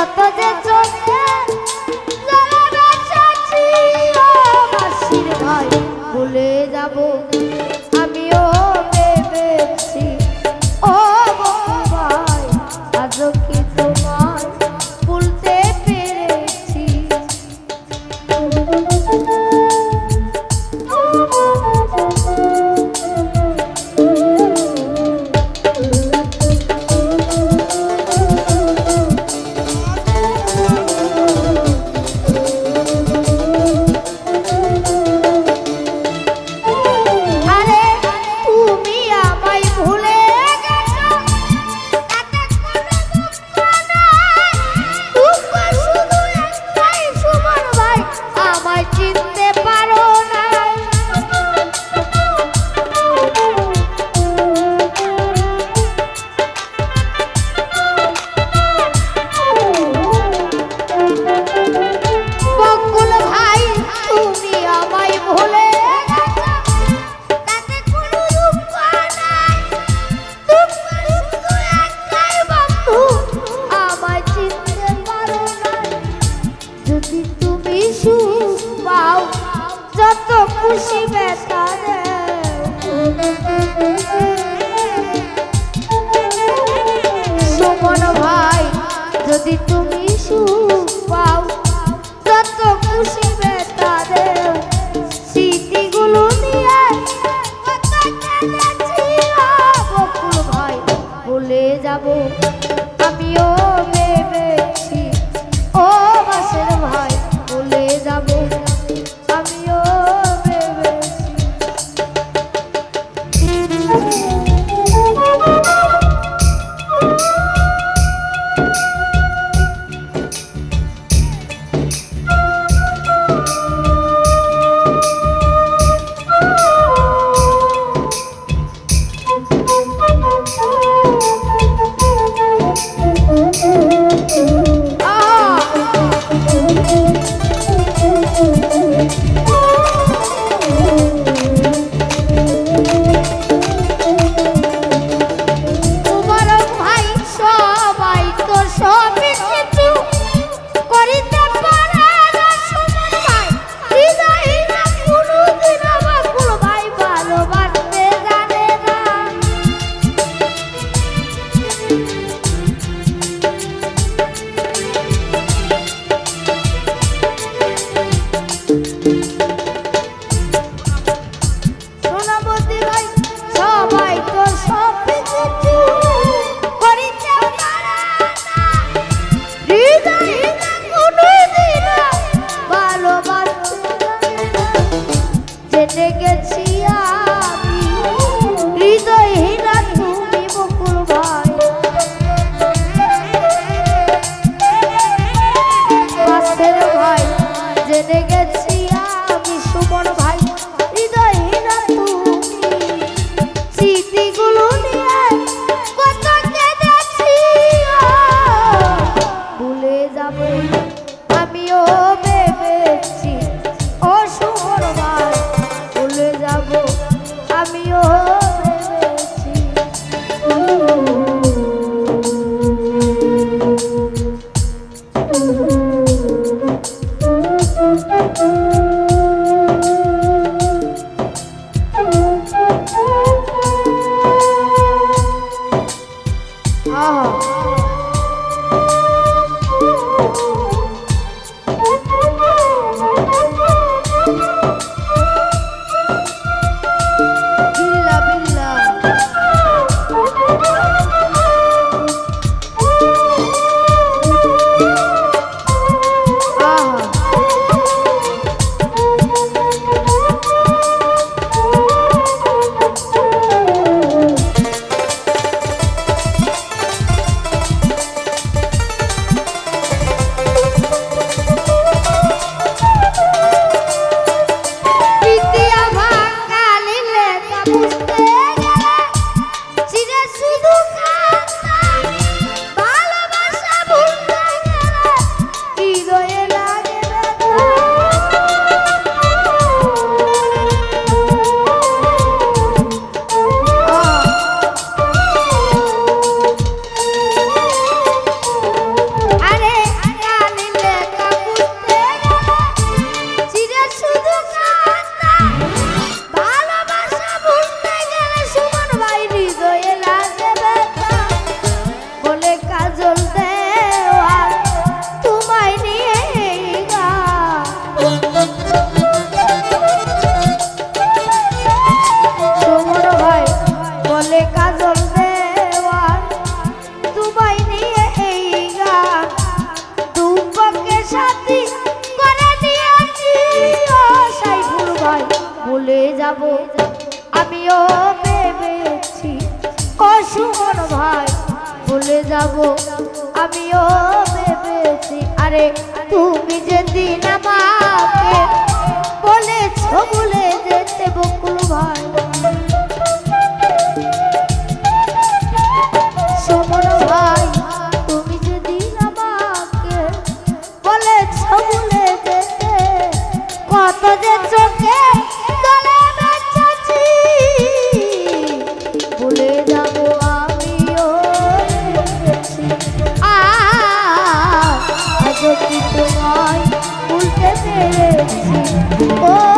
কত যে চোখ pode যদি তুমি সুখ পাও যত খুশি বেতা দেও। স্মৃতিগুলো দিয়ে কথা ভুলে যাব। ভুলে যাব। আমিও ভেবেছি আরে তুমি যেদিন আমাকে বলেছ ভুলে যেতে বকুল ভাই ও